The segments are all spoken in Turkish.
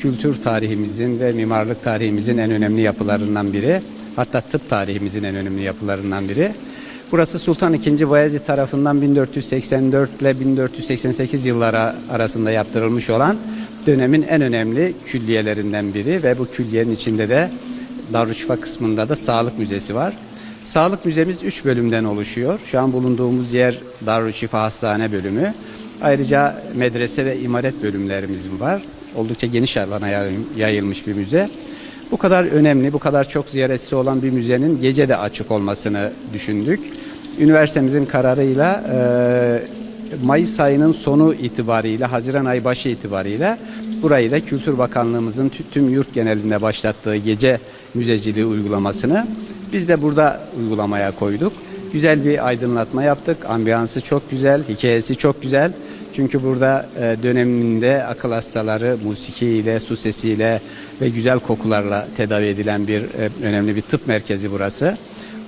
kültür tarihimizin ve mimarlık tarihimizin en önemli yapılarından biri. Hatta tıp tarihimizin en önemli yapılarından biri. Burası Sultan II. Bayezid tarafından 1484 ile 1488 yılları arasında yaptırılmış olan dönemin en önemli külliyelerinden biri ve bu külliyenin içinde de Darüşşafa kısmında da Sağlık Müzesi var. Sağlık Müzemiz 3 bölümden oluşuyor. Şu an bulunduğumuz yer Darüşşafa Hastane bölümü. Ayrıca medrese ve imaret bölümlerimiz var. Oldukça geniş alana yayıl- yayılmış bir müze. Bu kadar önemli, bu kadar çok ziyaretçisi olan bir müzenin gece de açık olmasını düşündük. Üniversitemizin kararıyla e, Mayıs ayının sonu itibariyle, Haziran ayı başı itibariyle burayı da Kültür Bakanlığımızın tü- tüm yurt genelinde başlattığı gece müzeciliği uygulamasını biz de burada uygulamaya koyduk. Güzel bir aydınlatma yaptık. Ambiyansı çok güzel, hikayesi çok güzel. Çünkü burada e, döneminde akıl hastaları musikiyle, su sesiyle ve güzel kokularla tedavi edilen bir e, önemli bir tıp merkezi burası.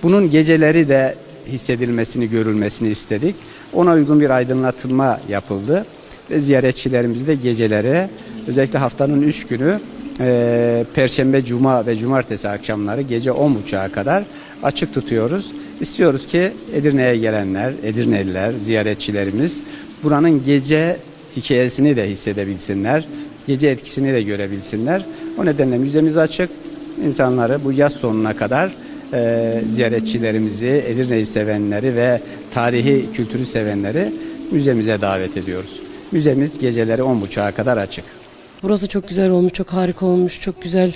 Bunun geceleri de hissedilmesini, görülmesini istedik. Ona uygun bir aydınlatılma yapıldı ve ziyaretçilerimiz de geceleri özellikle haftanın 3 günü e, Perşembe, Cuma ve Cumartesi akşamları gece 10.30'a kadar açık tutuyoruz. İstiyoruz ki Edirne'ye gelenler, Edirneliler, ziyaretçilerimiz buranın gece hikayesini de hissedebilsinler, gece etkisini de görebilsinler. O nedenle müzemiz açık. İnsanları bu yaz sonuna kadar e, ziyaretçilerimizi, Edirne'yi sevenleri ve tarihi kültürü sevenleri müzemize davet ediyoruz. Müzemiz geceleri 10.30'a kadar açık. Burası çok güzel olmuş, çok harika olmuş, çok güzel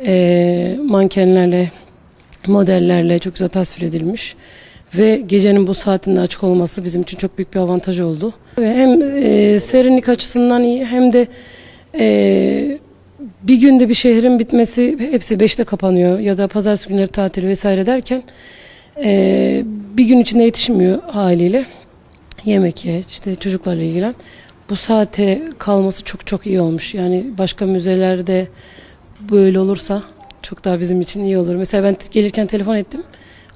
eee, mankenlerle, modellerle çok güzel tasvir edilmiş. Ve gecenin bu saatinde açık olması bizim için çok büyük bir avantaj oldu. Ve hem eee, serinlik açısından iyi hem de eee, bir günde bir şehrin bitmesi hepsi beşte kapanıyor ya da pazartesi günleri tatil vesaire derken eee, bir gün içinde yetişmiyor haliyle. Yemek ye, işte çocuklarla ilgilen. Bu saate kalması çok çok iyi olmuş. Yani başka müzelerde böyle olursa çok daha bizim için iyi olur. Mesela ben gelirken telefon ettim.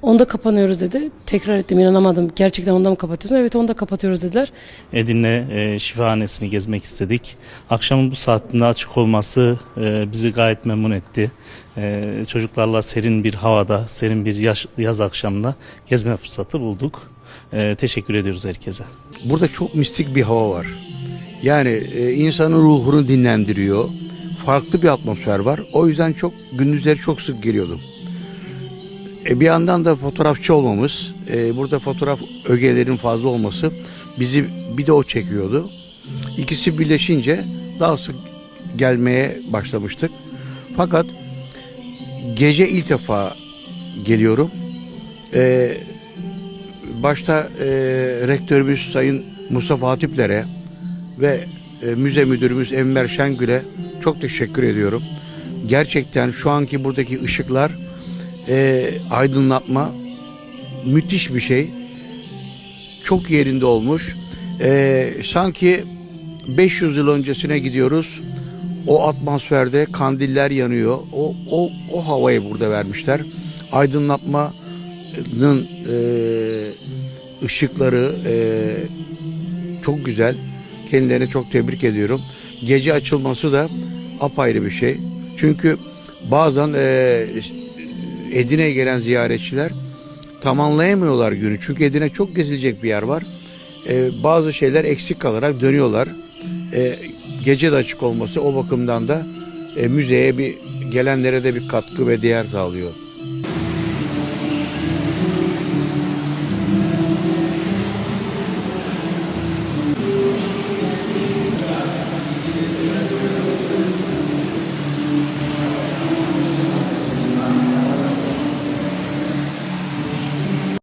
Onda kapanıyoruz dedi. Tekrar ettim inanamadım. Gerçekten onda mı kapatıyorsun? Evet onda kapatıyoruz dediler. Edirne e, Şifahanesi'ni gezmek istedik. Akşamın bu saatinde açık olması e, bizi gayet memnun etti. E, çocuklarla serin bir havada, serin bir yaş- yaz akşamında gezme fırsatı bulduk. E, teşekkür ediyoruz herkese. Burada çok mistik bir hava var. Yani e, insanın ruhunu dinlendiriyor. Farklı bir atmosfer var. O yüzden çok gündüzleri çok sık geliyordum. E, bir yandan da fotoğrafçı olmamız, e, burada fotoğraf ögelerin fazla olması bizi bir de o çekiyordu. İkisi birleşince daha sık gelmeye başlamıştık. Fakat gece ilk defa geliyorum. E, başta e, rektörümüz Sayın Mustafa Hatiplere ve e, müze müdürümüz Enver Şengül'e çok teşekkür ediyorum. Gerçekten şu anki buradaki ışıklar e, aydınlatma müthiş bir şey. Çok yerinde olmuş. E, sanki 500 yıl öncesine gidiyoruz. O atmosferde kandiller yanıyor. O, o, o havayı burada vermişler. Aydınlatmanın e, ışıkları e, çok güzel. Kendilerine çok tebrik ediyorum. Gece açılması da apayrı bir şey. Çünkü bazen e, Edirne'ye gelen ziyaretçiler tamamlayamıyorlar günü. Çünkü Edirne çok gezilecek bir yer var. E, bazı şeyler eksik kalarak dönüyorlar. E, gece de açık olması o bakımdan da e, müzeye bir gelenlere de bir katkı ve değer sağlıyor.